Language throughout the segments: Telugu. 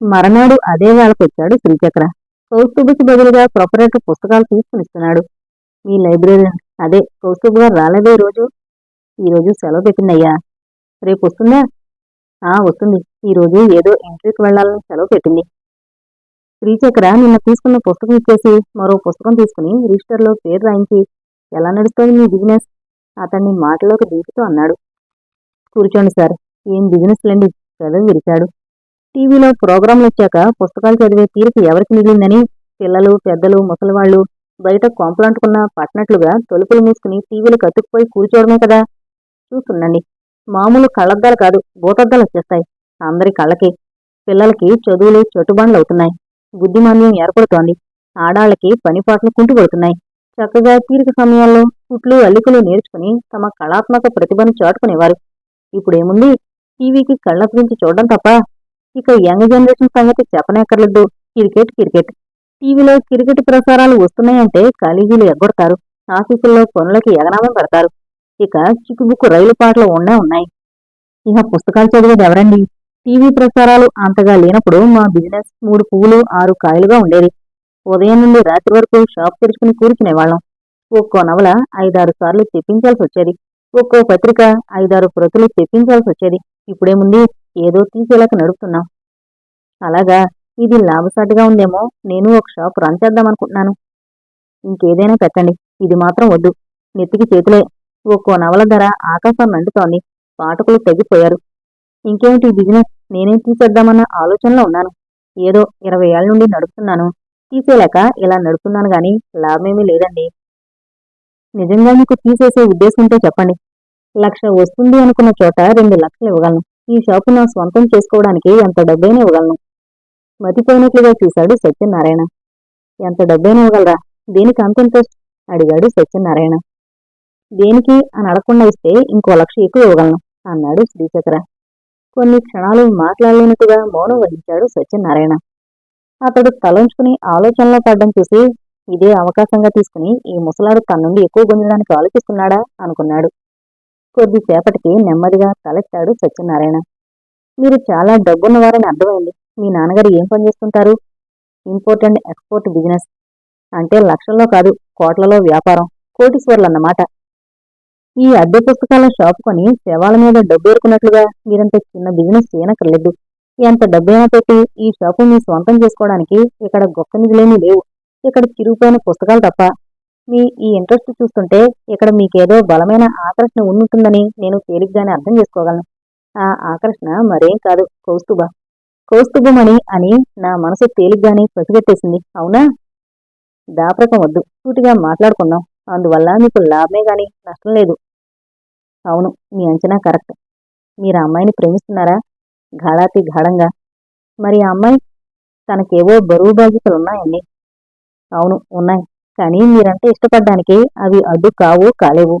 మరనాడు అదే వేళకొచ్చాడు శ్రీచక్ర. కౌస్తుభకి బదులుగా ప్రొపరేటర్ పుస్తకాలు తీసుకునిస్తున్నాడు మీ లైబ్రరీ అదే కౌస్తుభ్ గారు రాలేదే రోజు? ఈరోజు సెలవు పెట్టిందయ్యా. రేపు వస్తుందా? ఆ వస్తుంది. ఈరోజు ఏదో ఎంట్రీకి వెళ్ళాలని సెలవు పెట్టింది. శ్రీచక్ర నిన్న తీసుకున్న పుస్తకం ఇచ్చేసి మరో పుస్తకం తీసుకుని రిజిస్టర్లో పేరు రాయించి ఎలా నడుస్తుంది మీ బిజినెస్? అతన్ని మాటలోకి దిగుతూ అన్నాడు. కూర్చోండి సార్ ఏం బిజినెస్ లేండి. చదువు విరిచాడు. టీవీలో ప్రోగ్రాంలు వచ్చాక పుస్తకాలు చదివే తీరిక ఎవరికి మిగిలిందని పిల్లలు పెద్దలు ముసలివాళ్ళు బయట కొంపలంటుకున్న పట్టినట్లుగా తలుపులు మూసుకుని టీవీలు కతుక్కుపోయి కూర్చోవడమే కదా? చూస్తుండండి. మామూలు కళ్ళద్దాలు కాదు భూతద్దాలు వచ్చేస్తాయి. అందరి కళ్ళకి. పిల్లలకి చదువులు చెట్టుబండ్లు అవుతున్నాయి. బుద్ధిమాన్యం ఏర్పడుతోంది. ఆడాళ్ళకి పనిపాట్లు కుంటుపడుతున్నాయి. చక్కగా తీరిక సమయాల్లో కుట్లు అల్లికలు నేర్చుకుని తమ కళాత్మక ప్రతిభను చాటుకునేవారు. ఇప్పుడేముంది? టీవీకి కళ్ళ గురించి చూడడం తప్ప ఇక యంగ్ జనరేషన్ సంగతి చెప్పనక్కర్లేదు. Cricket cricket. టీవీలో క్రికెట్ ప్రసారాలు వస్తున్నాయంటే కాలేజీలు ఎగ్గొడతారు. ఆఫీసుల్లో పనులకి ఎగనామం పెడతారు. ఇక చిక్కుబుక్కు రైలు పాటలు ఉండే ఉన్నాయి. ఇక పుస్తకాలు చదివేది ఎవరండి? టీవీ ప్రసారాలు అంతగా లేనప్పుడు మా బిజినెస్ మూడు పువ్వులు ఆరు కాయలుగా ఉండేది. ఉదయం నుండి రాత్రి వరకు షాప్ తెరుచుకుని కూర్చునేవాళ్ళం ఒక్కో నవల ఐదారు సార్లు తెప్పించాల్సి వచ్చేది. ఒక్కో పత్రిక ఐదారు ప్రతులు తెప్పించాల్సి వచ్చేది. ఇప్పుడేముంది? ఏదో తీసేలాక నడుపుతున్నాం అలాగా ఇది లాభసాటిగా ఉందేమో నేను ఒక షాప్ రన్ చేద్దామనుకుంటున్నాను ఇంకేదైనా పెట్టండి ఇది మాత్రం వద్దు. నెత్తికి చేతులే ఒక్కో నవల ధర ఆకాశం మండుతోంది పాఠకులు తగ్గిపోయారు ఇంకేమిటి బిజినెస్ నేనేం తీసేద్దామన్న ఆలోచనలో ఉన్నాను. ఏదో ఇరవై ఏళ్ళ నుండి నడుపుతున్నాను. తీసేలాక ఇలా నడుపుతున్నాను గాని లాభమేమీ లేదండి. నిజంగా మీకు తీసేసే ఉద్దేశం ఉంటే చెప్పండి. లక్ష వస్తుంది అనుకున్న చోట రెండు లక్షలు ఇవ్వగలను. ఈ షాపు నా స్వంతం చేసుకోవడానికి ఎంత డబ్బైనా ఇవ్వగలను? మతిపోయినట్లుగా చూశాడు సత్యనారాయణ. ఎంత డబ్బైనా ఇవ్వగలరా? దేనికి అంత ఇంట్రెస్ట్? అడిగాడు సత్యనారాయణ. దేనికి అని అడగకుండా ఇస్తే ఇంకో లక్ష ఎక్కువ ఇవ్వగలను అన్నాడు శ్రీచక్ర కొన్ని క్షణాలు మాట్లాడలేనట్టుగా మౌనం వహించాడు సత్యనారాయణ. అతడు తలంచుకుని ఆలోచనలో పడ్డం చూసి ఇదే అవకాశంగా తీసుకుని ఈ ముసలాడు తన నుండి ఎక్కువ గుంజడానికి ఆలోచిస్తున్నాడా? అనుకున్నాడు. కొద్దిసేపటికి నెమ్మదిగా తలెత్తాడు సత్యనారాయణ. మీరు చాలా డబ్బున్నవారని అర్థమైంది. మీ నాన్నగారు ఏం పని చేస్తుంటారు? Import and export business. అంటే లక్షల్లో కాదు కోట్లలో వ్యాపారం. కోటీశ్వర్లన్నమాట. ఈ అద్దె పుస్తకాల షాప్ కొని శవాల మీద డబ్బు ఏరుకున్నట్లుగా మీరంత చిన్న బిజినెస్ చేయనక్కర్లేదు. ఎంత డబ్బైనా పెట్టి ఈ షాపు మీ సొంతం చేసుకోవడానికి ఇక్కడ గొప్ప నిధులేమీ లేవు. ఇక్కడ చిరిగిపోయిన పుస్తకాలు తప్ప మీ ఈ ఇంట్రెస్ట్ చూస్తుంటే ఇక్కడ మీకేదో బలమైన ఆకర్షణ ఉంటుందని నేను తేలిగ్గానే అర్థం చేసుకోగలను. ఆ ఆకర్షణ మరేం కాదు. కౌస్తుభ. కౌస్తుభమణి అని నా మనసు తేలిగ్గానే పసిగట్టేసింది. అవునా? దాపరకం వద్దు. సూటిగా మాట్లాడుకున్నాం అందువల్ల మీకు లాభమే గాని నష్టం లేదు. అవును మీ అంచనా కరెక్ట్. మీరు అమ్మాయిని ప్రేమిస్తున్నారా? ఘాడాతి ఘాడంగా మరి ఆ అమ్మాయి తనకేవో బరువు బాధ్యతలు ఉన్నాయండి అవును ఉన్నాయి. కానీ మీరంటే ఇష్టపడడానికి అవి అడ్డు కావు కాలేవు.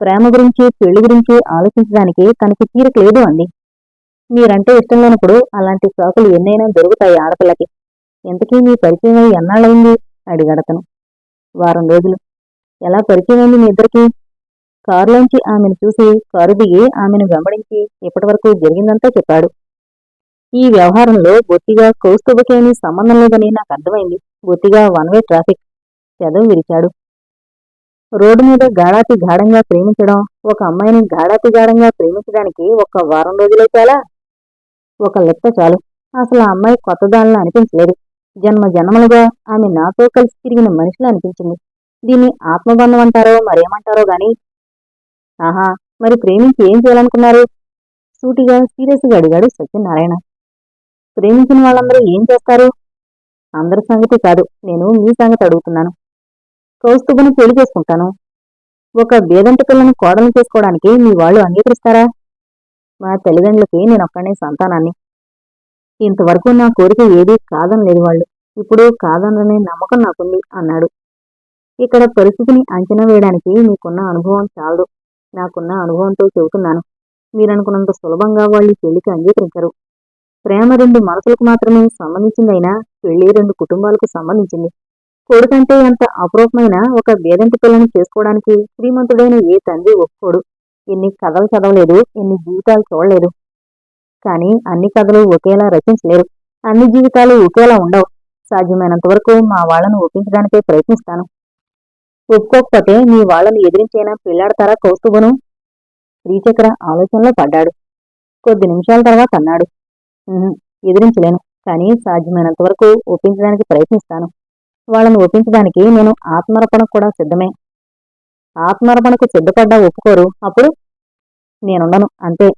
ప్రేమ గురించి పెళ్ళి గురించి ఆలోచించడానికి తనకి తీరిక లేదు అంది. మీరంటే ఇష్టం లేనప్పుడు అలాంటి సాకులు ఎన్నైనా దొరుకుతాయి ఆడపిల్లకి. ఇంతకీ మీ పరిచయం అయి ఎన్నాళ్ళైంది అడిగడతను. వారం రోజులు. ఎలా పరిచయం అయింది మీ ఇద్దరికి? కారులోంచి ఆమెను చూసి కారు దిగి ఆమెను వెంబడించి ఇప్పటివరకు జరిగిందంతా చెప్పాడు. ఈ వ్యవహారంలో బొత్తిగా కౌస్తుభకేమీ సంబంధం లేదని నాకు అర్థమైంది. బొత్తిగా వన్ వే ట్రాఫిక్. పెదవి విరిచాడు. రోడ్డు మీద గాఢాతి గాఢంగా ప్రేమించడం ఒక అమ్మాయిని గాఢాతి గాఢంగా ప్రేమించడానికి ఒక వారం రోజులే చాలా ఒక లెక్క చాలు. అసలు ఆ అమ్మాయి కొత్తదానిలా అనిపించలేదు. జన్మ జన్మలుగా ఆమె నాతో కలిసి తిరిగిన మనిషిలా అనిపించింది. దీన్ని ఆత్మబంధం అంటారో మరేమంటారో గాని. ఆహా మరి ప్రేమించి ఏం చేయాలనుకున్నారు? సూటిగా సీరియస్గా అడిగాడు సత్యనారాయణ. ప్రేమించిన వాళ్ళందరూ ఏం చేస్తారు? అందరి సంగతి కాదు నేను మీ సంగతి అడుగుతున్నాను. కౌస్తుభను పెళ్ళి చేసుకుంటాను. ఒక వేదంత పిల్లని కోడలు చేసుకోవడానికి మీ వాళ్ళు అంగీకరిస్తారా? మా తల్లిదండ్రులకి నేను ఒక్కనే సంతానాన్ని. ఇంతవరకు నా కోరిక ఏదీ కాదనలేదు వాళ్ళు. ఇప్పుడు కాదననే నమ్మకం నాకుంది అన్నాడు. ఇక్కడ పరిస్థితిని అంచనా వేయడానికి మీకున్న అనుభవం చాలదు. నాకున్న అనుభవంతో చెబుతున్నాను. మీరనుకున్నంత సులభంగా వాళ్ళు పెళ్ళికి అంగీకరించరు. ప్రేమ రెండు మనసులకు మాత్రమే సంబంధించిందైనా పెళ్ళి రెండు కుటుంబాలకు సంబంధించింది. కొడుకంటే ఎంత అపరూపమైన ఒక వేదంటి పిల్లని చేసుకోవడానికి శ్రీమంతుడైన ఏ తండ్రి ఒప్పుకోడు. ఎన్ని కథలు చదవలేదు ఎన్ని జీవితాలు చూడలేదు. కానీ అన్ని కథలు ఒకేలా రచించలేరు. అన్ని జీవితాలు ఒకేలా ఉండవు. సాధ్యమైనంత వరకు మా వాళ్ళను ఒప్పించడానికే ప్రయత్నిస్తాను. ఒప్పుకోకపోతే మీ వాళ్ళను ఎదిరించైనా పెళ్ళాడతారా కౌస్తుభను? శ్రీచక్ర ఆలోచనలో పడ్డాడు. కొద్ది నిమిషాల తర్వాత అన్నాడు. ఎదిరించలేను. కానీ సాధ్యమైనంత వరకు ఒప్పించడానికి ప్రయత్నిస్తాను. వాళ్ళని ఒప్పించడానికి నేను ఆత్మరపణకు కూడా సిద్ధమే. ఆత్మరపణకు సిద్ధపడ్డా ఒప్పుకోరు అప్పుడు నేనుండను అంతే.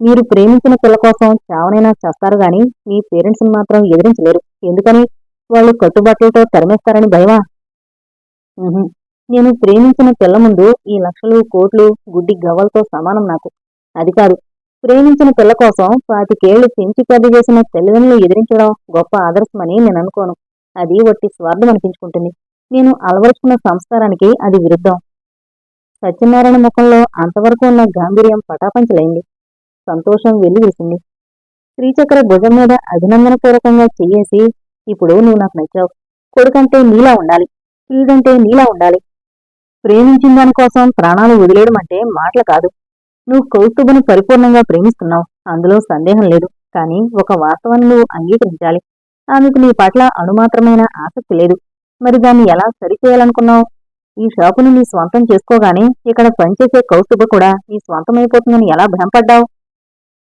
మీరు ప్రేమించిన పిల్ల కోసం చావనైనా చేస్తారు గాని మీ పేరెంట్స్ని మాత్రం ఎదిరించలేరు. ఎందుకని? వాళ్ళు కట్టుబాట్లతో తరిమేస్తారని భయమా? నేను ప్రేమించిన పిల్ల ముందు ఈ లక్షలు కోట్లు గుడ్డి గవ్వలతో సమానం నాకు. అది కాదు. ప్రేమించిన పిల్ల కోసం పాతికేళ్ళు పెంచి పెద్ద చేసిన తల్లిదండ్రులు ఎదిరించడం గొప్ప ఆదర్శమని నేను అనుకోను. అది ఒట్టి స్వార్థం అనిపించుకుంటుంది. నేను అలవరుచుకున్న సంస్కారానికి అది విరుద్ధం. సత్యనారాయణ ముఖంలో అంతవరకు ఉన్న గాంభీర్యం పటాపంచలైంది. సంతోషం వెల్లివిరిసింది శ్రీచక్ర భుజం మీద అభినందన పూర్వకంగా చెయ్యేసి ఇప్పుడు నువ్వు నాకు నచ్చావు. కొడుకంటే నీలా ఉండాలి. వీడంటే నీలా ఉండాలి. ప్రేమించిన దానికోసం ప్రాణాలు వదిలేయడం అంటే మాటలు కాదు. నువ్వు కౌస్తుభను పరిపూర్ణంగా ప్రేమిస్తున్నావు. అందులో సందేహం లేదు. కానీ ఒక వాస్తవాన్ని నువ్వు అంగీకరించాలి. ఆమెకు నీ పట్ల అణుమాత్రమైన ఆసక్తి లేదు. మరి దాన్ని ఎలా సరిచేయాలనుకున్నావు? ఈ షాపును నీ స్వంతం చేసుకోగానే ఇక్కడ పనిచేసే కౌస్తుభ కూడా నీ స్వంతమైపోతుందని ఎలా భ్రమపడ్డావు?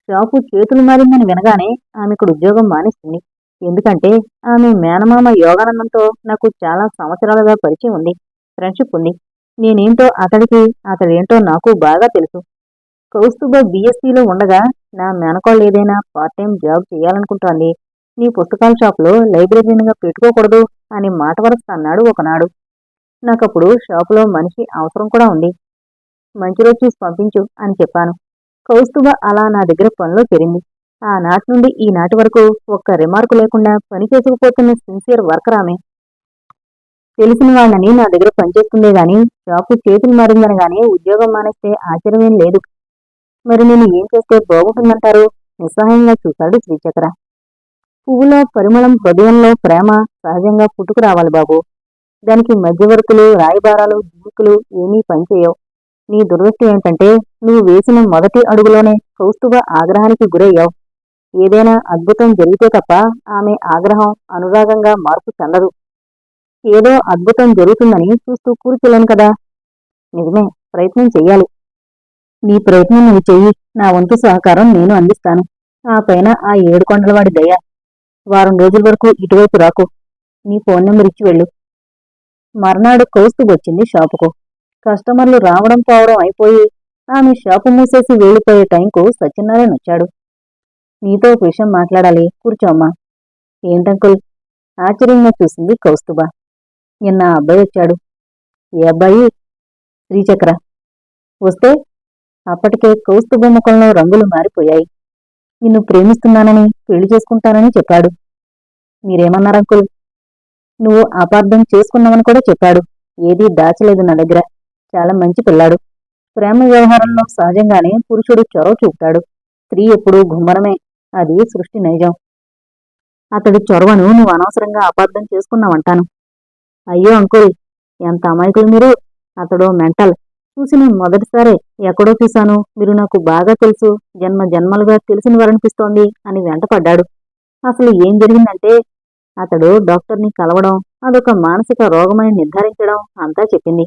షాపు చేతులు మారిందని వినగానే ఆమెకు ఉద్యోగం మానేస్తుంది ఎందుకంటే ఆమె మేనమామ యోగానందంతో నాకు చాలా సంవత్సరాలుగా పరిచయం ఉంది ఫ్రెండ్షిప్ ఉంది. నేనేంటో అతడికి అతడేంటో నాకు బాగా తెలుసు. కౌస్తుభ బీఎస్సీలో ఉండగా నా మేనకోళ్ళు ఏదైనా పార్ట్ టైం జాబ్ చేయాలనుకుంటోంది. నీ పుస్తకాల షాపులో లైబ్రరీనిగా పెట్టుకోకూడదు అని మాట వరస అన్నాడు ఒకనాడు. నాకప్పుడు షాపులో మనిషి అవసరం కూడా ఉంది. మంచి రోజు చూసి పంపించు అని చెప్పాను. కౌస్తుభ అలా నా దగ్గర పనిలో చేరింది. ఆ నాటి నుండి ఈ నాటి వరకు ఒక్క రిమార్కు లేకుండా పని చేసుకుపోతున్న సిన్సియర్ వర్కర్ ఆమె. తెలిసిన వాళ్ళని నా దగ్గర పనిచేస్తుందే గాని షాపు చేతులు మారిందని మారిందనగానే ఉద్యోగం మానేస్తే ఆశ్చర్యమేం లేదు. మరి నేను ఏం చేస్తే బాగుంటుందంటారు? నిస్సహాయంగా చూశాడు శ్రీచక్ర. పువ్వులో పరిమళం హృదయంలో ప్రేమ సహజంగా పుట్టుకు రావాలి బాబు. దానికి మధ్యవర్తులు రాయబారాలు జింకులు ఏమీ పనిచేయవు. నీ దురదృష్టం ఏంటంటే నువ్వు వేసిన మొదటి అడుగులోనే కౌస్తుభ ఆగ్రహానికి గురయ్యావు. ఏదైనా అద్భుతం జరిగితే తప్ప ఆమె ఆగ్రహం అనురాగంగా మార్పు చెందదు. ఏదో అద్భుతం జరుగుతుందని చూస్తూ కూర్చోలేను కదా? నిజమే ప్రయత్నం చెయ్యాలి. నీ ప్రయత్నం నువ్వు చెయ్యి. నా వంతు సహకారం నేను అందిస్తాను. ఆ పైన ఆ ఏడుకొండలవాడి దయ. వారం రోజుల వరకు ఇటువైపు రాకు. నీ ఫోన్ నెంబర్ ఇచ్చి వెళ్ళు. మర్నాడు కౌస్తుభ వచ్చింది షాపుకు. కస్టమర్లు రావడం పోవడం అయిపోయి ఆమె షాపు మూసేసి వెళ్ళిపోయే టైంకు సత్యనారాయణ వచ్చాడు. నీతో ఒక విషయం మాట్లాడాలి. కూర్చోమ్మా ఏంటంకుల్? ఆశ్చర్యంగా చూసింది కౌస్తుబా నిన్న ఆ అబ్బాయి వచ్చాడు. ఏ అబ్బాయి? శ్రీచక్ర. వస్తే? అప్పటికే కౌస్తుభ ముఖంలో రంగులు మారిపోయాయి. నిన్ను ప్రేమిస్తున్నానని పెళ్ళి చేసుకుంటానని చెప్పాడు. మీరేమన్నారు అంకుల్? నువ్వు అపార్థం చేసుకున్నావని కూడా చెప్పాడు. ఏదీ దాచలేదు నా దగ్గర. చాలా మంచి పిల్లాడు. ప్రేమ వ్యవహారంలో సహజంగానే పురుషుడు చొరవ చూపుతాడు. స్త్రీ ఎప్పుడూ గుమ్మరమే. అది సృష్టి నైజం. అతడి చొరవను నువ్వు అనవసరంగా అపార్థం చేసుకున్నావంటాను. అయ్యో అంకుల్ ఎంత అమాయకులు మీరు. అతడు మెంటల్. చూసి నేను మొదటిసారే ఎక్కడో చూశాను. మీరు నాకు బాగా తెలుసు. జన్మ జన్మలుగా తెలిసిన వారనిపిస్తోంది అని వెంటపడ్డాడు. అసలు ఏం జరిగిందంటే అతడు డాక్టర్ని కలవడం అదొక మానసిక రోగమని నిర్ధారించడం అంతా చెప్పింది.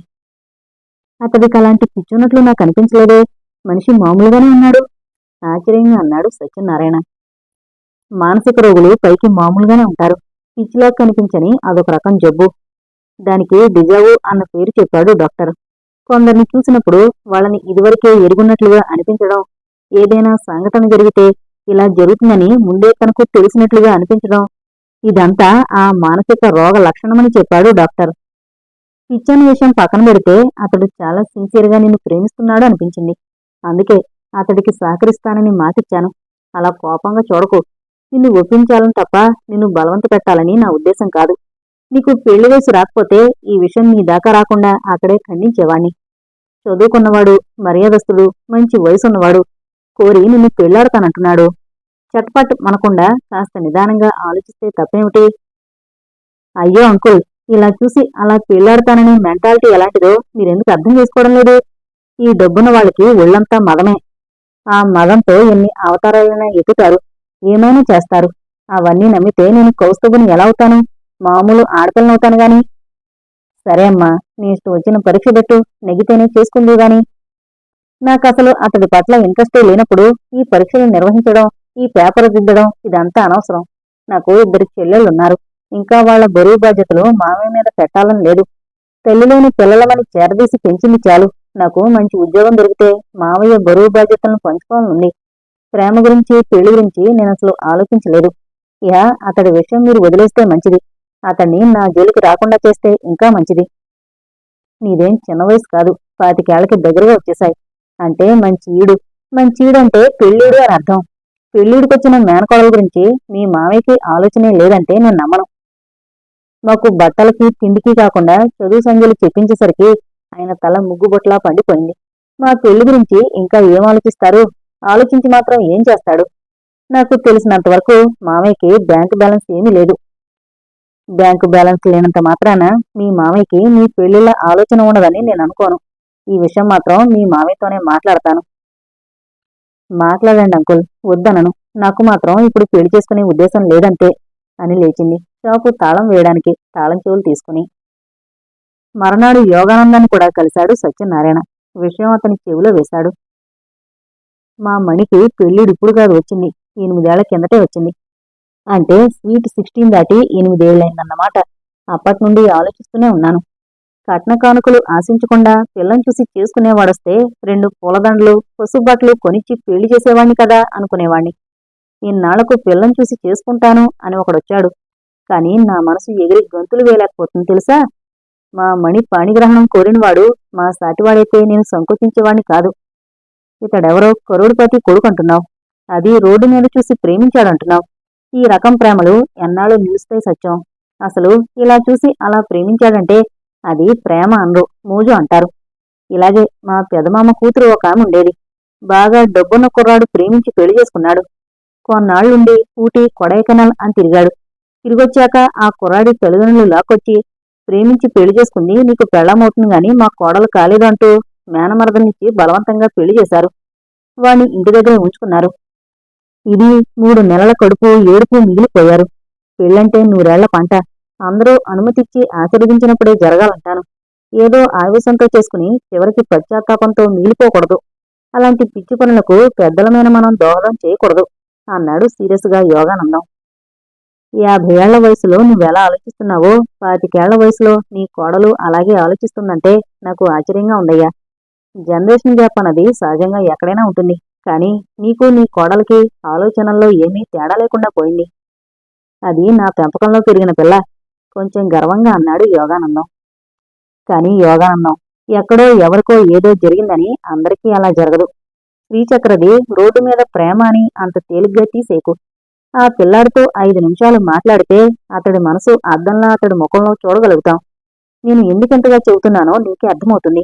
అతడికి అలాంటి పిచ్చున్నట్లు నాకు అనిపించలేదే. మనిషి మామూలుగానే ఉన్నాడు. ఆశ్చర్యంగా అన్నాడు సత్యనారాయణ. మానసిక రోగులు పైకి మామూలుగానే ఉంటారు. పిచ్చిలా కనిపించని అదొక రకం జబ్బు. దానికి డిజావు అన్న పేరు చెప్పాడు డాక్టర్. కొందరిని చూసినప్పుడు వాళ్ళని ఇదివరకే ఎరుగున్నట్లుగా అనిపించడం ఏదైనా సంఘటన జరిగితే ఇలా జరుగుతుందని ముందే తనకు తెలిసినట్లుగా అనిపించడం ఇదంతా ఆ మానసిక రోగ లక్షణమని చెప్పాడు డాక్టర్. పిచ్చని విషయం పక్కన పెడితే అతడు చాలా సిన్సియర్గా నిన్ను ప్రేమిస్తున్నాడు అనిపించింది. అందుకే అతడికి సహకరిస్తానని మాటిచ్చాను. అలా కోపంగా చూడకు. నిన్ను ఒప్పించాలని తప్ప నిన్ను బలవంత పెట్టాలని నా ఉద్దేశం కాదు. నీకు పెళ్ళి వయసు రాకపోతే ఈ విషయం నీ దాకా రాకుండా అక్కడే ఖండించేవాణ్ణి. చదువుకున్నవాడు మర్యాదస్తుడు మంచి వయసున్నవాడు కోరి నిన్ను పెళ్ళాడతానంటున్నాడు. చట్పట్ మనకుండా కాస్త నిదానంగా ఆలోచిస్తే తప్పేమిటి? అయ్యో అంకుల్ ఇలా చూసి అలా పెళ్ళాడతాననే మెంటాలిటీ ఎలాంటిదో మీరెందుకు అర్థం చేసుకోవడం లేదు? ఈ డబ్బున్న వాళ్ళకి ఒళ్ళంతా మదమే. ఆ మదంతో ఎన్ని అవతారాలైనా ఎత్తుతారు ఏమైనా చేస్తారు. అవన్నీ నమ్మితే నేను కౌస్తుభుని ఎలా అవుతాను? మామూలు ఆడపిల్లనవుతాను గాని. సరే అమ్మా నీ ఇష్టం వచ్చిన పరీక్ష పెట్టు నెగితేనే చేసుకుందు గాని. నాకు అసలు అతడి పట్ల ఇంట్రెస్టే లేనప్పుడు ఈ పరీక్షలు నిర్వహించడం ఈ పేపర్ దిద్దడం ఇదంతా అనవసరం. నాకు ఇద్దరు చెల్లెళ్ళున్నారు. ఇంకా వాళ్ళ బరువు బాధ్యతలు మామయ్య మీద పెట్టాలని లేదు. తల్లిలోని పిల్లలమని చేరదీసి పెంచింది చాలు. నాకు మంచి ఉద్యోగం దొరికితే మామయ్య బరువు బాధ్యతలను పంచుకోవాలనుంది. ప్రేమ గురించి పెళ్ళి గురించి నేను అసలు ఆలోచించలేదు. ఇహ అతడి విషయం మీరు వదిలేస్తే మంచిది. అతన్ని నా జోలికి రాకుండా చేస్తే ఇంకా మంచిది. నీదేం చిన్న వయసు కాదు. పాతికేళ్ళకి దగ్గరగా వచ్చేశాయి. అంటే మంచి ఈడు మంచి ఈడు అంటే పెళ్ళీడు అని అర్థం. పెళ్ళీడికొచ్చిన మేనకోడల గురించి మీ మామయ్యకి ఆలోచనే లేదంటే నేను నమ్మను. మాకు బట్టలకి తిండికి కాకుండా చదువు సంఖ్యలు చెప్పించేసరికి ఆయన తల ముగ్గుబొట్లా పండిపోయింది. మా పెళ్ళి గురించి ఇంకా ఏం ఆలోచిస్తారు? ఆలోచించి మాత్రం ఏం చేస్తాడు? నాకు తెలిసినంత వరకు మామయ్యకి బ్యాంకు బ్యాలెన్స్ ఏమీ లేదు. బ్యాంకు బ్యాలెన్స్ లేనంత మాత్రాన మీ మామయ్యకి మీ పెళ్ళిళ్ళ ఆలోచన ఉండదని నేను అనుకోను. ఈ విషయం మాత్రం మీ మామయ్యతోనే మాట్లాడతాను. మాట్లాడండి అంకుల్ వద్దనను. నాకు మాత్రం ఇప్పుడు పెళ్ళి చేసుకునే ఉద్దేశం లేదంతే అని లేచింది. షాపు తాళం వేయడానికి తాళం చెవులు తీసుకుని. మరనాడు యోగానందాన్ని కూడా కలిశాడు సత్యనారాయణ. విషయం అతని చెవిలో వేశాడు. మా మణికి పెళ్ళిడు ఇప్పుడు కాదు వచ్చింది. ఎనిమిదేళ్ళ కిందటే వచ్చింది. అంటే స్వీట్ సిక్స్టీన్ దాటి ఎనిమిదేళ్ళైందన్నమాట అప్పటి నుండి ఆలోచిస్తూనే ఉన్నాను. కట్న కానుకలు ఆశించకుండా పిల్లని చూసి చేసుకునేవాడొస్తే రెండు పూలదండలు పసుబట్టలు కొనిచ్చి పెళ్ళి చేసేవాణ్ణి కదా అనుకునేవాణ్ణి. ఇన్నాళ్ళకు పిల్లని చూసి చేసుకుంటాను అని ఒకడొచ్చాడు. కానీ నా మనసు ఎగిరి గంతులు వేయలేకపోతుంది తెలుసా? మా మణి పాణిగ్రహణం కోరినవాడు మా సాటివాడైతే నేను సంకోచించేవాణ్ణి కాదు. ఇతడెవరో కరోడుపతి కొడుకంటున్నావు. అది రోడ్డు మీద చూసి ప్రేమించాడంటున్నావు. ఈ రకం ప్రేమలు ఎన్నాళ్ళు నిలుస్తాయి సత్యం? అసలు ఇలా చూసి అలా ప్రేమించాడంటే అది ప్రేమ అనరు మూజు అంటారు. ఇలాగే మా పెదమామ కూతురు ఒక ఆమె ఉండేది. బాగా డబ్బున్న కుర్రాడు ప్రేమించి పెళ్ళి చేసుకున్నాడు. కొన్నాళ్ళుండి ఊటీ కొడైకెనాల్ అని తిరిగాడు. తిరిగొచ్చాక ఆ కుర్రాడి తల్లిదండ్రులు లాక్కొచ్చి ప్రేమించి పెళ్ళి చేసుకుంది నీకు పెళ్ళమవుతుంది గాని మా కోడలు కాలేదంటూ మేనమరదనిచ్చి బలవంతంగా పెళ్ళి చేశారు. వాణ్ణి ఇంటి దగ్గర ఉంచుకున్నారు. ఇది మూడు నెలల కడుపు ఏడుపు మిగిలిపోయారు. పెళ్ళంటే నూరేళ్ళ పంట. అందరూ అనుమతిచ్చి ఆశీర్వదించినప్పుడే జరగాలంటాను. ఏదో ఆవేశంతో చేసుకుని చివరికి పశ్చాత్తాపంతో మిగిలిపోకూడదు. అలాంటి పిచ్చి పనులకు పెద్దలమైన మనం దోహదం చేయకూడదు అన్నాడు సీరియస్గా యోగానందం. యాభై ఏళ్ళ వయసులో నువ్వెలా ఆలోచిస్తున్నావో పాతికేళ్ళ వయసులో నీ కోడలు అలాగే ఆలోచిస్తుందంటే నాకు ఆశ్చర్యంగా ఉందయ్యా. జనరేషన్ గ్యాప్ అన్నది సహజంగా ఎక్కడైనా ఉంటుంది. కానీ నీకు నీ కోడలకి ఆలోచనల్లో ఏమీ తేడా లేకుండా పోయింది. అది నా పెంపకంలో పెరిగిన పిల్ల. కొంచెం గర్వంగా అన్నాడు యోగానందం. కానీ యోగానందం ఎక్కడో ఎవరికో ఏదో జరిగిందని అందరికీ అలా జరగదు. శ్రీచక్రది రోడ్డు మీద ప్రేమ అని అంత తేలిగ్గా తీసేకు. ఆ పిల్లాడితో ఐదు నిమిషాలు మాట్లాడితే అతడి మనసు అద్దంలా అతడి ముఖంలో చూడగలుగుతాం. నేను ఎందుకంతగా చెబుతున్నానో నీకే అర్థమవుతుంది.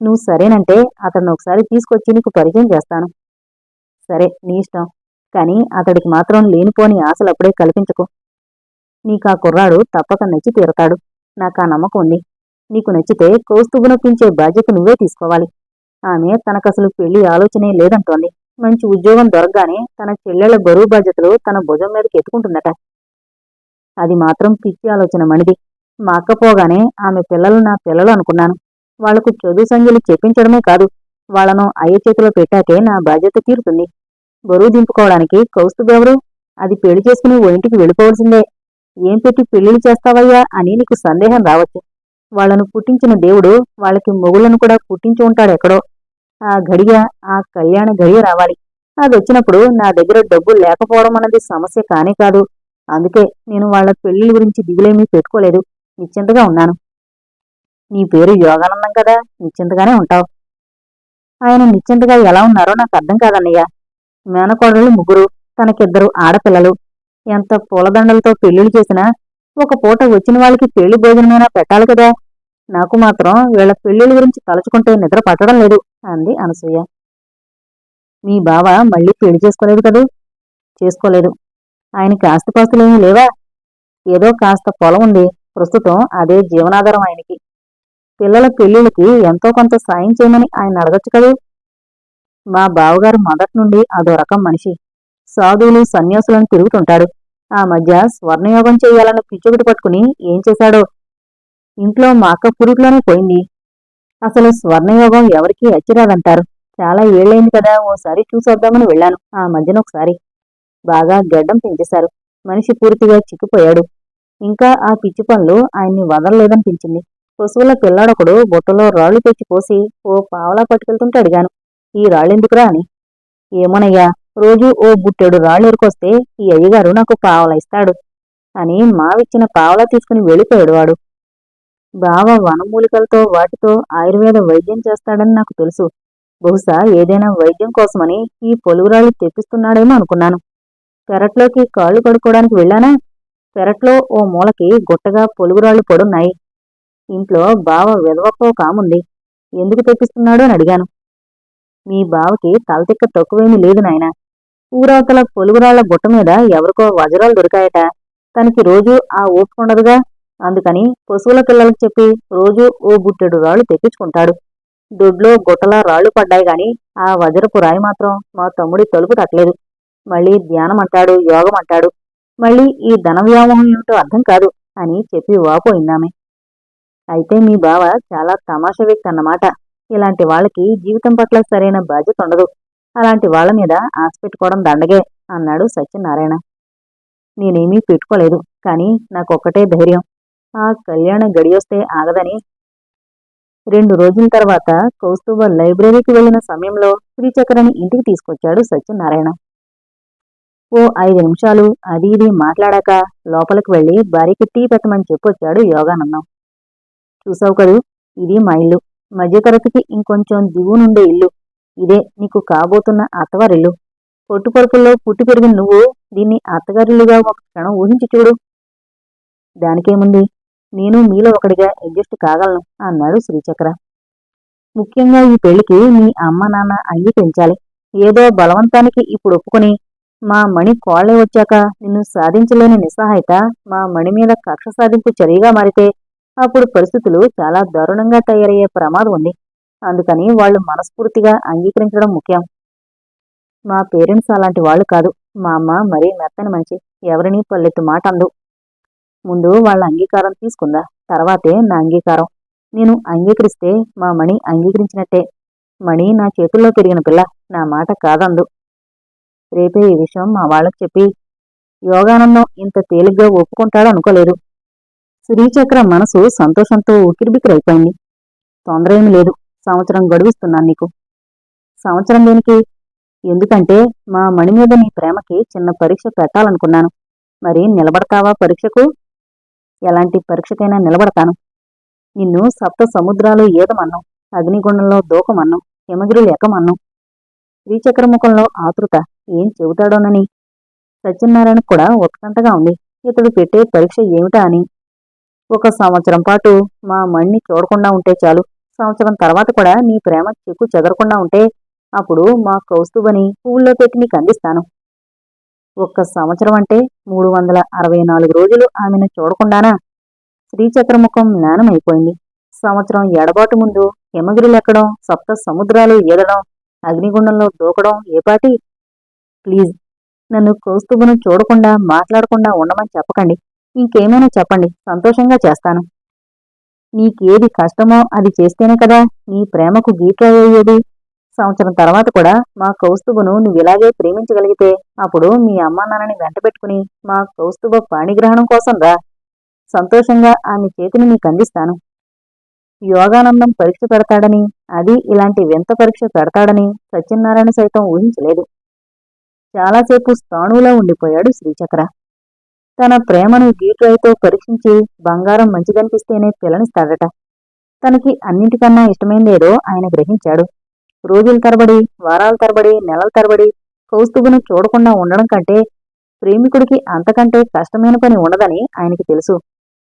నువ్వు సరేనంటే అతన్ని ఒకసారి తీసుకొచ్చి నీకు పరిచయం చేస్తాను. సరే నీ ఇష్టం. కానీ అతడికి మాత్రం లేనిపోని ఆశలు అప్పుడే కల్పించకు. నీకా కుర్రాడు తప్పక నచ్చి తీరతాడు. నాకా నమ్మకం ఉంది. నీకు నచ్చితే కౌస్తుభునొప్పించే బాధ్యత నువ్వే తీసుకోవాలి. ఆమె తనకసలు పెళ్ళి ఆలోచనే లేదంటోంది. మంచి ఉద్యోగం దొరకగానే తన చెల్లెళ్ళ బరువు బాధ్యతలు తన భుజం మీదకి ఎత్తుకుంటుందట. అది మాత్రం పిచ్చి ఆలోచన మణిది మా అక్క పోగానే ఆమె పిల్లలు నా పిల్లలు అనుకున్నాను. వాళ్ళకు చదువు సంఖ్యలు చెప్పించడమే కాదు. వాళ్ళను అయ్య చేతిలో పెట్టాకే నా బాధ్యత తీరుతుంది. బరువు దింపుకోవడానికి కౌస్తుగెవరు అది పెళ్ళి చేసుకుని ఓ ఇంటికి వెళ్ళిపోవలసిందే. ఏం పెట్టి పెళ్ళిళ్ళు చేస్తావయ్యా అని నీకు సందేహం రావచ్చు. వాళ్ళను పుట్టించిన దేవుడు వాళ్ళకి మొగులను కూడా పుట్టించి ఉంటాడు ఎక్కడో. ఆ గడియ ఆ కళ్యాణ గడియ రావాలి. అది వచ్చినప్పుడు నా దగ్గర డబ్బు లేకపోవడం అన్నది సమస్య కానే కాదు. అందుకే నేను వాళ్ళ పెళ్ళిళ్ళ గురించి దిగులేమీ పెట్టుకోలేదు. నిశ్చింతగా ఉన్నాను. నీ పేరు యోగానందం కదా? నిశ్చింతగానే ఉంటావు. ఆయన నిశ్చింతగా ఎలా ఉన్నారో నాకు అర్థం కాదన్నయ్యా. మేనకోడలు ముగ్గురు తనకిద్దరు ఆడపిల్లలు. ఎంత పూలదండలతో పెళ్ళిళ్ళు చేసినా ఒక పూట వచ్చిన వాళ్ళకి పెళ్ళి భోజనమైనా పెట్టాలి కదా. నాకు మాత్రం వీళ్ళ పెళ్ళిళ్ళ గురించి తలుచుకుంటే నిద్ర పట్టడం లేదు అంది అనసూయ. మీ బావ మళ్ళీ పెళ్ళి చేసుకోలేదు కదూ? చేసుకోలేదు. ఆయనకి ఆస్తిపాస్తులేమీ లేవా? ఏదో కాస్త పొలం ఉంది. ప్రస్తుతం అదే జీవనాధారం ఆయనకి. పిల్లల పెళ్ళిళ్ళకి ఎంతో కొంత సాయం చేయమని ఆయన అడగచ్చు కదూ? మా బావగారు మొదటి నుండి అదో రకం మనిషి. సాధువులు సన్యాసులను తిరుగుతుంటాడు. ఆ మధ్య స్వర్ణయోగం చేయాలని పిచ్చుకుటి పట్టుకుని ఏం చేశాడో? ఇంట్లో మా అక్క పురుగులోనే పోయింది. అసలు స్వర్ణయోగం ఎవరికీ అచ్చిరాదంటారు చాలా ఏళ్ళైంది కదా ఓసారి చూసొద్దామని వెళ్ళాను. ఆ మధ్యన ఒకసారి బాగా గడ్డం పెంచేశారు. మనిషి పూర్తిగా చిక్కిపోయాడు. ఇంకా ఆ పిచ్చి పనులు ఆయన్ని వదలలేదనిపించింది. పశువుల పిల్లాడొకడు బుట్టలో రాళ్ళు తెచ్చి పోసి ఓ పావలా పట్టుకెళ్తుంటే అడిగాను ఈ రాళ్ళెందుకురా అని. ఏమోనయ్యా రోజు ఓ బుట్టెడు రాళ్ళు ఎరుకొస్తే ఈ అయ్యగారు నాకు పావలా ఇస్తాడు అని మావిచ్చిన పావలా తీసుకుని వెళ్ళిపోయాడు వాడు. బావ వనమూలికలతో వాటితో ఆయుర్వేద వైద్యం చేస్తాడని నాకు తెలుసు. బహుశా ఏదైనా వైద్యం కోసమని ఈ పొలుగురాళ్ళు తెప్పిస్తున్నాడేమో అనుకున్నాను. పెరట్లోకి కాళ్ళు కడుక్కోవడానికి వెళ్ళానా? పెరట్లో ఓ మూలకి గుట్టగా పొలుగురాళ్ళు పడున్నాయి. ఇంట్లో బావ విధవప్పో కాముంది. ఎందుకు తెప్పిస్తున్నాడు అని అడిగాను. మీ బావకి తలతిక్క తక్కువేమీ లేదు నాయనా. ఊరవతల పొలుగురాళ్ళ గుట్ట మీద ఎవరికో వజ్రాలు దొరికాయట. తనకి రోజు ఆ ఓపుకుండదుగా అందుకని పశువుల పిల్లలకు చెప్పి రోజు ఓ బుట్టెడు రాళ్ళు తెప్పించుకుంటాడు. దొడ్లో గుట్టలా రాళ్ళు పడ్డాయి గాని ఆ వజ్రపు రాయి మాత్రం మా తమ్ముడి తలుపు తట్టలేదు. మళ్ళీ ధ్యానం అంటాడు యోగం అంటాడు మళ్ళీ ఈ ధన వ్యామోహం ఏమిటో అర్థం కాదు అని చెప్పి వాపోయిందామె అయితే మీ బావ చాలా తమాషా వ్యక్తి అన్నమాట. ఇలాంటి వాళ్ళకి జీవితం పట్ల సరైన బాధ్యత ఉండదు. అలాంటి వాళ్ళ మీద ఆశ పెట్టుకోవడం దండగే అన్నాడు సత్యనారాయణ. నేనేమీ పెట్టుకోలేదు కానీ నాకొక్కటే ధైర్యం. ఆ కళ్యాణ గడియొస్తే ఆగదని. రెండు రోజుల తర్వాత కౌస్తుభ లైబ్రరీకి వెళ్ళిన సమయంలో శ్రీచక్రని ఇంటికి తీసుకొచ్చాడు సత్యనారాయణ. ఓ ఐదు నిమిషాలు అది ఇది మాట్లాడాక లోపలికి వెళ్ళి భార్యకి టీ పెట్టమని చెప్పొచ్చాడు యోగానందం. చూసావు కదూ ఇది మా ఇల్లు. మధ్యతరగతికి ఇంకొంచెం దిగునుండే ఇల్లు. ఇదే నీకు కాబోతున్న అత్తవారిల్లు. పొట్టుపరుపుల్లో పుట్టి పెరిగిన నువ్వు దీన్ని అత్తగారిల్లుగా ఒక క్షణం ఊహించి చూడు. దానికేముంది? నేను మీలో ఒకడిగా అడ్జస్ట్ కాగలను అన్నాడు శ్రీచక్ర. ముఖ్యంగా ఈ పెళ్ళికి మీ అమ్మ నాన్న అంగీకరించాలి ఏదో బలవంతానికి ఇప్పుడు ఒప్పుకొని మా మణి కోళ్ళే వచ్చాక నిన్ను సాధించలేని నిస్సహాయత మా మణి మీద కక్ష సాధింపు చర్యగా మారితే అప్పుడు పరిస్థితులు చాలా దారుణంగా తయారయ్యే ప్రమాదం ఉంది. అందుకని వాళ్ళు మనస్ఫూర్తిగా అంగీకరించడం ముఖ్యం. మా పేరెంట్స్ అలాంటి వాళ్ళు కాదు. మా అమ్మ మరీ మెత్తని మంచి ఎవరినీ పల్లెత్తు మాట అందు. ముందు వాళ్ళ అంగీకారం తీసుకుందా? తర్వాతే నా అంగీకారం. నేను అంగీకరిస్తే మా మణి అంగీకరించినట్టే. మణి నా చేతుల్లో పెరిగిన పిల్ల. నా మాట కాదందు. రేపే ఈ విషయం మా వాళ్ళకి చెప్పి యోగానందం ఇంత తేలిగ్గా ఒప్పుకుంటాడో అనుకోలేదు శ్రీచక్ర మనసు సంతోషంతో ఉకిరిబికిరైపోయింది తొందర ఏమి లేదు. సంవత్సరం గడువిస్తున్నాను నీకు. సంవత్సరం దేనికి? ఎందుకంటే మా మణి మీద నీ ప్రేమకి చిన్న పరీక్ష పెట్టాలనుకున్నాను. మరి నిలబడతావా పరీక్షకు? ఎలాంటి పరీక్షకైనా నిలబడతాను. నిన్ను సప్త సముద్రాలు ఏదమన్నం అగ్నిగుండంలో దూకమన్నం హిమగిరులు ఎక్కమన్నం శ్రీచక్రముఖంలో ఆతృత. ఏం చెబుతాడోనని? సత్యనారాయణకు కూడా ఉత్కంఠగా ఉంది. ఇతడు పెట్టే పరీక్ష ఏమిటా అని ఒక సంవత్సరం పాటు మా మణ్ణి చూడకుండా ఉంటే చాలు. సంవత్సరం తర్వాత కూడా నీ ప్రేమ చెక్కు చెదరకుండా ఉంటే అప్పుడు మా కౌస్తుభని పువ్వుల్లో పెట్టి నీకు అందిస్తాను. ఒక్క సంవత్సరం అంటే మూడు వందల అరవై నాలుగు రోజులు ఆమెను చూడకుండానా? శ్రీచక్రముఖం జ్ఞానమైపోయింది. సంవత్సరం ఎడబాటు ముందు హిమగిరిలెక్కడం సప్త సముద్రాలు ఏదడం అగ్నిగుండంలో దూకడం ఏపాటి ప్లీజ్ నన్ను కౌస్తుభను చూడకుండా మాట్లాడకుండా ఉండమని చెప్పకండి. ఇంకేమైనా చెప్పండి. సంతోషంగా చేస్తాను. నీకేది కష్టమో అది చేస్తేనే కదా నీ ప్రేమకు గీట్లయ్యేది సంవత్సరం తర్వాత కూడా మా కౌస్తుభను నువ్విలాగే ప్రేమించగలిగితే అప్పుడు మీ అమ్మానాన్నని నాన్నని వెంట పెట్టుకుని మా కౌస్తుభ పాణిగ్రహణం కోసం రా. సంతోషంగా ఆమె చేతిని నీకు అందిస్తాను. యోగానందం పరీక్ష పెడతాడని అది ఇలాంటి వింత పరీక్ష పెడతాడని సత్యనారాయణ సైతం ఊహించలేదు. చాలాసేపు స్థాణువులో ఉండిపోయాడు శ్రీచక్ర. తన ప్రేమను గీట్రైతో పరీక్షించి బంగారం మంచిదనిపిస్తేనే పిల్లనిస్తాడట తనకి అన్నింటికన్నా ఇష్టమైందేదో ఆయన గ్రహించాడు. రోజుల తరబడి వారాల తరబడి నెలల తరబడి కౌస్తుభను చూడకుండా ఉండడం కంటే ప్రేమికుడికి అంతకంటే కష్టమైన పని ఉండదని ఆయనకి తెలుసు.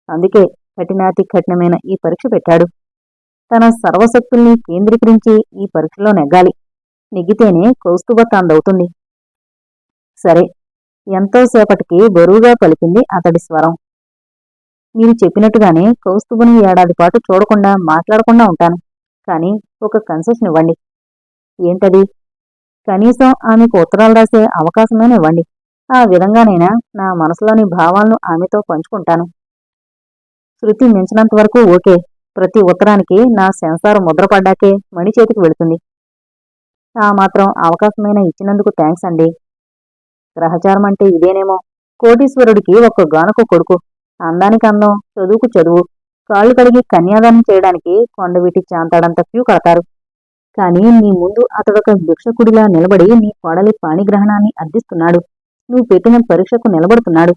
అందుకే కఠినాతి కఠినమైన ఈ పరీక్ష పెట్టాడు. తన సర్వశక్తుల్ని కేంద్రీకరించి ఈ పరీక్షలో నెగ్గాలి. నెగ్గితేనే కౌస్తుభ తాందవుతుంది సరే ఎంతోసేపటికి బరువుగా పలికింది అతడి స్వరం. మీరు చెప్పినట్టుగానే కౌస్తుభుని ఏడాది పాటు చూడకుండా మాట్లాడకుండా ఉంటాను. కానీ ఒక కన్సెషన్ ఇవ్వండి. ఏంటది? కనీసం ఆమెకు ఉత్తరాలు రాసే అవకాశమైనా ఇవ్వండి. ఆ విధంగానైనా నా మనసులోని భావాలను ఆమెతో పంచుకుంటాను. శృతి మించినంత వరకు ఓకే. ప్రతి ఉత్తరానికి నా సెన్సార్ ముద్రపడ్డాకే మణి చేతికి వెళుతుంది. ఆ మాత్రం అవకాశమైనా ఇచ్చినందుకు థ్యాంక్స్ అండి. గ్రహచారం అంటే ఇదేనేమో? కోటీశ్వరుడికి ఒక్క గానకు కొడుకు. అందానికి అందం చదువుకు చదువు. కాళ్ళు కడిగి కన్యాదానం చేయడానికి కొండవీటి చాంతాడంత క్యూ కడతారు. కానీ నీ ముందు అతడొక భిక్షకుడిలా నిలబడి నీ కోడలి పాణిగ్రహణాన్ని అర్థిస్తున్నాడు. నువ్వు పెట్టిన పరీక్షకు నిలబడుతున్నాడు.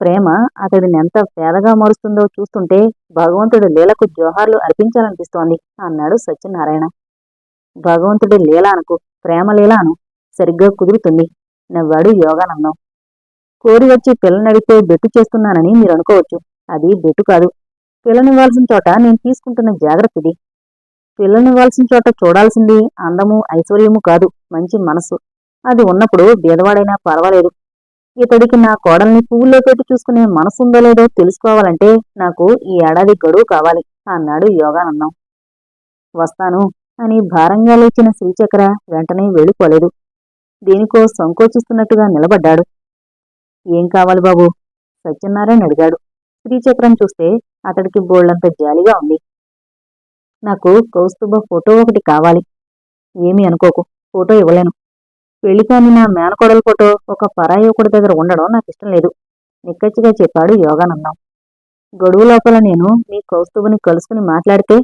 ప్రేమ అతడిని ఎంత పేదగా మారుస్తుందో చూస్తుంటే భగవంతుడి లీలకు జోహార్లు అర్పించాలనిపిస్తోంది అన్నాడు సత్యనారాయణ. భగవంతుడి లీల అనుకు ప్రేమ లీల అను సరిగ్గా కుదురుతుంది. నవ్వాడు యోగానందం. కోరి వచ్చి పిల్లనడిగితే బెట్టు చేస్తున్నానని మీరు అనుకోవచ్చు. అది బెట్టు కాదు. పిల్లనివ్వాల్సిన చోట నేను తీసుకుంటున్న జాగ్రత్త ఇది. పిల్లనివ్వాల్సిన చోట చూడాల్సింది అందము ఐశ్వర్యము కాదు. మంచి మనసు అది ఉన్నప్పుడు బీదవాడైనా పర్వాలేదు. ఇతడికి నా కోడల్ని పువ్వుల్లో పెట్టి చూసుకునే మనసుందో లేదో తెలుసుకోవాలంటే నాకు ఈ ఏడాది గడువు కావాలి అన్నాడు యోగానందం. వస్తాను అని భారంగా లేచిన శ్రీచక్ర వెంటనే వెళ్ళిపోలేదు. దేనికో సంకోచిస్తున్నట్టుగా నిలబడ్డాడు. ఏం కావాలి బాబు? సత్యనారాయణ అడిగాడు. శ్రీచక్రం చూస్తే అతడికి బోళ్ళంత జాలిగా ఉంది. నాకు కౌస్తుభ ఫోటో ఒకటి కావాలి. ఏమి అనుకోకు. ఫోటో ఇవ్వలేను. పెళ్ళి కాని నా మేనకోడల ఫోటో ఒక పరాయి ఒకటి దగ్గర ఉండడం నాకు ఇష్టం లేదు. నిక్కచ్చిగా చెప్పాడు యోగానందం. గడువు లోపల నేను మీ కౌస్తుభని కలుసుకుని మాట్లాడితే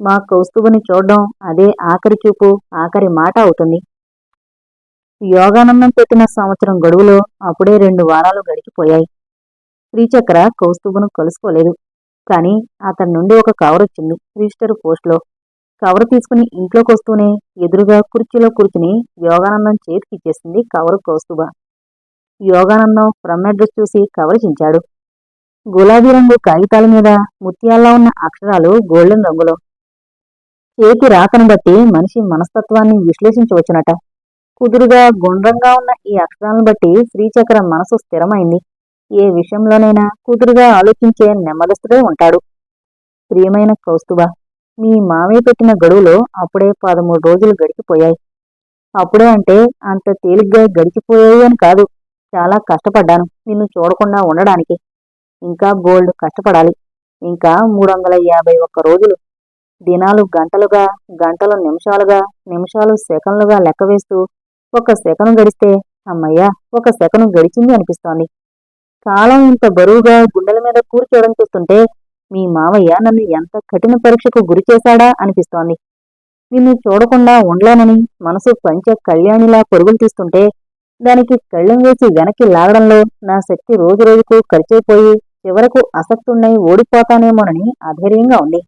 మా కౌస్తుభని చూడడం అదే ఆఖరి చూపు ఆఖరి మాట అవుతుంది. యోగానందం పెట్టిన సంవత్సరం గడువులో అప్పుడే రెండు వారాలు గడిచిపోయాయి. శ్రీచక్ర కౌస్తుభను కలుసుకోలేదు. కానీ అతని నుండి ఒక కవర్ వచ్చింది రిజిస్టర్ పోస్ట్లో. కవర్ తీసుకుని ఇంట్లోకి వస్తూనే ఎదురుగా కుర్చీలో కూర్చుని యోగానందం చేతికి ఇచ్చేసింది cover Kaustubha. Yoganandam from address చూసి కవర్ చించాడు. గులాబీ రంగు కాగితాల మీద ముత్యాల్లో ఉన్న అక్షరాలు గోల్డెన్ రంగులో. చేతి రాతను బట్టి మనిషి మనస్తత్వాన్ని విశ్లేషించవచ్చునట. కుదురుగా గుండ్రంగా ఉన్న ఈ అక్షరాలను బట్టి శ్రీచక్ర మనసు స్థిరమైంది. ఏ విషయంలోనైనా కుదురుగా ఆలోచించే నెమ్మదస్తుడే ఉంటాడు. ప్రియమైన కౌస్తుభ మీ మావయ్య పెట్టిన గడువులో అప్పుడే పదమూడు రోజులు గడిచిపోయాయి. అప్పుడే అంటే అంత తేలిగ్గా గడిచిపోయాయి అని కాదు. చాలా కష్టపడ్డాను. నిన్ను చూడకుండా ఉండడానికి. ఇంకా బోల్డ్ కష్టపడాలి. ఇంకా మూడు వందల యాభై ఒక్క రోజులు. దినాలు గంటలుగా గంటలు నిమిషాలుగా నిమిషాలు సెకండ్లుగా లెక్క వేస్తూ ఒక సెకను గడిస్తే అమ్మయ్యా ఒక సెకను గడిచింది అనిపిస్తోంది. కాలం ఇంత బరువుగా గుండెల మీద కూర్చోవడం చూస్తుంటే మీ మావయ్య నన్ను ఎంత కఠిన పరీక్షకు గురి చేశాడా అనిపిస్తోంది. నిన్ను చూడకుండా ఉండలేనని మనసు పంచ కళ్యాణిలా పరుగులు తీస్తుంటే దానికి కళ్ళెం వేసి వెనక్కి లాగడంలో నా శక్తి రోజు రోజుకు చివరకు అసక్తున్నై ఓడిపోతానేమోనని అధైర్యంగా ఉంది.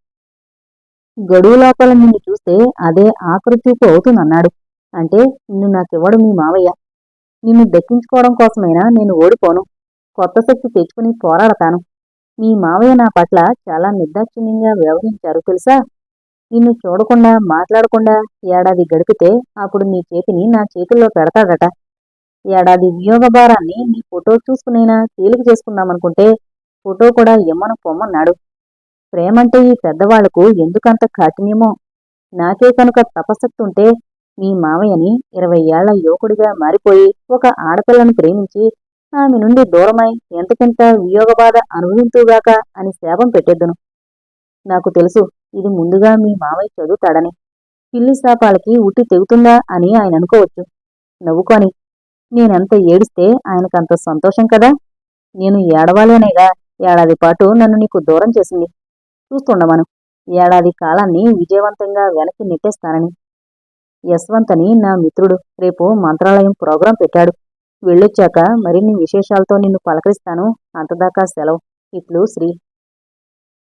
గడువు లోపల నిన్ను చూస్తే అదే ఆకృతి చూపు అవుతుందన్నాడు. అంటే నిన్ను నాకివ్వడు మీ మావయ్య. నిన్ను దక్కించుకోవడం కోసమైనా నేను ఓడిపోను. కొత్త శక్తి తెచ్చుకుని పోరాడతాను. మీ మావయ్య నా పట్ల చాలా నిర్దాక్షిణ్యంగా వ్యవహరించారు తెలుసా? నిన్ను చూడకుండా మాట్లాడకుండా ఏడాది గడిపితే అప్పుడు నీ చేతిని నా చేతుల్లో పెడతాడట. ఏడాది వియోగ భారాన్ని నీ ఫోటో చూసుకునైనా తేలిక చేసుకుందామనుకుంటే ఫోటో కూడా ఇమ్మను పొమ్మన్నాడు. ప్రేమంటే ఈ పెద్దవాళ్ళకు ఎందుకంత కాఠిన్యమో? నాకే కనుక తపశక్తి ఉంటే మీ మావయ్యని ఇరవై ఏళ్ళ యువకుడిగా మారిపోయి ఒక ఆడపిల్లను ప్రేమించి ఆమె నుండి దూరమై ఎంతకింత వియోగ బాధ అనుభవింతుగాక అని శాపం పెట్టేద్దును. నాకు తెలుసు ఇది ముందుగా మీ మావయ్య చదువుతాడని. పిల్లి శాపాలకి ఉట్టి తెగుతుందా అని ఆయన అనుకోవచ్చు. నవ్వుకొని నేనెంత ఏడిస్తే ఆయనకంత సంతోషం కదా? నేను ఏడవాలనేగా ఏడాది పాటు నన్ను నీకు దూరం చేసింది. చూస్తుండమను. ఏడాది కాలాన్ని విజయవంతంగా వెనక్కి నెట్టేస్తానని. యశ్వంత్ అని నా మిత్రుడు. రేపు మంత్రాలయం ప్రోగ్రాం పెట్టాడు. వెళ్ళొచ్చాక మరిన్ని విశేషాలతో నిన్ను పలకరిస్తాను. అంతదాకా సెలవు. ఇట్లు శ్రీ.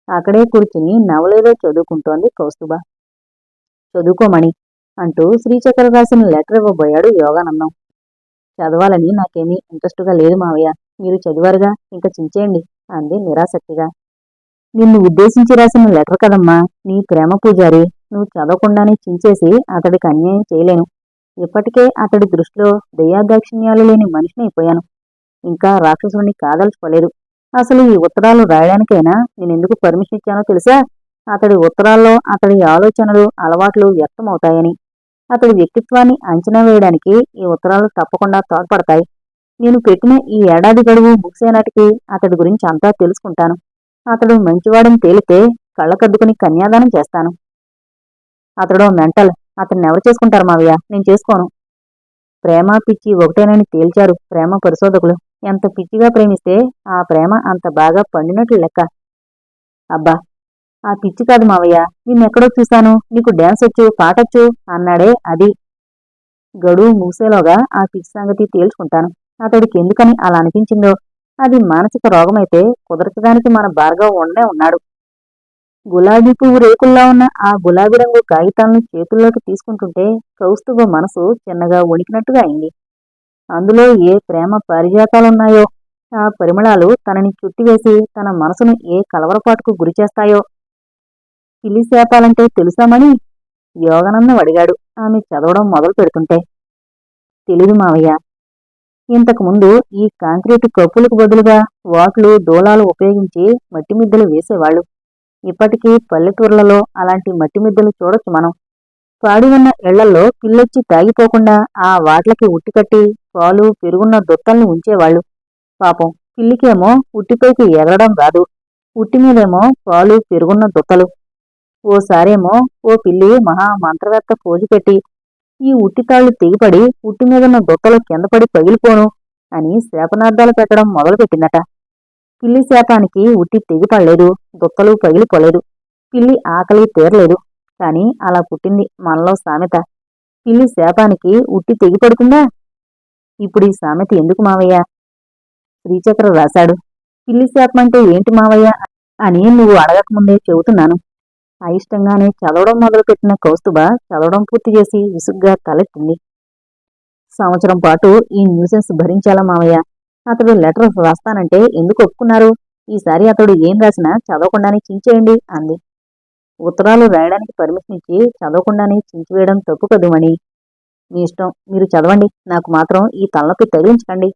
అక్కడే కూర్చుని నవలేదో చదువుకుంటోంది కౌస్తుభ. చదువుకోమణి అంటూ శ్రీచక్ర రాసిన లెటర్ ఇవ్వబోయాడు యోగానందం. చదవాలని నాకేమీ ఇంట్రెస్ట్గా లేదు మావయ్య. మీరు చదివారుగా ఇంకా చించేయండి అంది నిరాసక్తిగా నిన్ను ఉద్దేశించి రాసిన లెటర్ కదమ్మా నీ ప్రేమ పూజారి. నువ్వు చదవకుండానే చించేసి అతడికి అన్యాయం చేయలేను. ఇప్పటికే అతడి దృష్టిలో దయాదాక్షిణ్యాలు లేని మనిషిని అయిపోయాను. ఇంకా రాక్షసుడిని కాదలుచుకోలేదు. అసలు ఈ ఉత్తరాలు రాయడానికైనా నేనెందుకు పర్మిషన్ ఇచ్చానో తెలుసా? అతడి ఉత్తరాల్లో అతడి ఆలోచనలు అలవాట్లు వ్యక్తమవుతాయని. అతడి వ్యక్తిత్వాన్ని అంచనా వేయడానికి ఈ ఉత్తరాలు తప్పకుండా తోడ్పడతాయి. నేను పెట్టిన ఈ ఏడాది గడువు ముగిసేనాటికి అతడి గురించి అంతా తెలుసుకుంటాను. అతడు మంచివాడని తేలితే కళ్ళకద్దుకుని కన్యాదానం చేస్తాను. అతడో మెంటల్. అతన్ని ఎవరు చేసుకుంటారు మావయ్య? నేను చేసుకోను. ప్రేమ పిచ్చి ఒకటేనని తేల్చారు ప్రేమ పరిశోధకులు. ఎంత పిచ్చిగా ప్రేమిస్తే ఆ ప్రేమ అంత బాగా పండినట్లు లెక్క. అబ్బా ఆ పిచ్చి కాదు మావయ్య. నిన్నెక్కడో చూశాను. నీకు డ్యాన్స్ వచ్చు పాటొచ్చు అన్నాడే అది. గడువు మూసేలోగా ఆ పిచ్చి సంగతి తేల్చుకుంటాను. అతడికి ఎందుకని అలా అనిపించిందో? అది మానసిక రోగమైతే కుదరచడానికి మన భార్గవ్ ఉండే ఉన్నాడు. గులాబీ పువ్వు రేకుల్లా ఉన్న ఆ గులాబీ రంగు కాగితాలను చేతుల్లోకి తీసుకుంటుంటే కౌస్తుభ మనసు చిన్నగా వణికినట్టుగా అయింది. అందులో ఏ ప్రేమ పారిజాతాలున్నాయో ఆ పరిమళాలు తనని చుట్టివేసి తన మనసును ఏ కలవరపాటుకు గురిచేస్తాయో. పిల్లి శాపాలంటే తెలుసామని యోగానందం అడిగాడు. ఆమె చదవడం మొదలు పెడుతుంటే. తెలీదు మావయ్య. ఇంతకుముందు ఈ కాంక్రీటు కప్పులకు బదులుగా వాట్లు దూలాలు ఉపయోగించి మట్టి మిద్దెలు వేసేవాళ్ళు. ఇప్పటికీ పల్లెటూర్లలో అలాంటి మట్టి మిద్దెలు చూడొచ్చు మనం. పాడి ఉన్న ఇళ్ళలో పిల్లొచ్చి తాగిపోకుండా ఆ వాట్లకి ఉట్టికట్టి పాలు పెరుగున్న దొత్తల్ని ఉంచేవాళ్ళు. పాపం పిల్లికేమో ఉట్టిపైకి ఎగరడం రాదు. ఉట్టి మీదేమో పాలు పెరుగున్న దొత్తలు. ఓసారేమో ఓ పిల్లి మహా మంత్రవేత్త పోజు పెట్టి ఈ ఉట్టితాళ్ళు తెగిపడి ఉట్టి మీదున్న దొత్తలు కిందపడి పగిలిపోను అని శాపనార్థాలు పెట్టడం మొదలుపెట్టిందట. పిల్లి శాపానికి ఉట్టి తెగిపడలేదు దుక్కలు పగిలిపోలేదు పిల్లి ఆకలి తీరలేదు కాని అలా పుట్టింది మనలో సామెత. పిల్లి శాపానికి ఉట్టి తెగిపడుతుందా ఇప్పుడు ఈ సామెత ఎందుకు మావయ్య? శ్రీచక్ర రాశాడు. పిల్లి శాపం అంటే ఏంటి మావయ్య? అని నువ్వు అడగకముందే చెబుతున్నాను. అయిష్టంగానే చదవడం మొదలుపెట్టిన కౌస్తుభ చదవడం పూర్తి చేసి విసుగ్గా తలెత్తింది. సంవత్సరం పాటు ఈ న్యూసెన్స్ భరించాలా మావయ్య? అతడు లెటర్ రాస్తానంటే ఎందుకు ఒప్పుకున్నారు? ఈసారి అతడు ఏం రాసినా చదవకుండానే చించేయండి అంది. ఉత్తరాలు రాయడానికి పర్మిషన్ ఇచ్చి చదవకుండానే చించివేయడం తప్పు కదుమణి మీ ఇష్టం మీరు చదవండి. నాకు మాత్రం ఈ తలనొప్పి తగిలించకండి.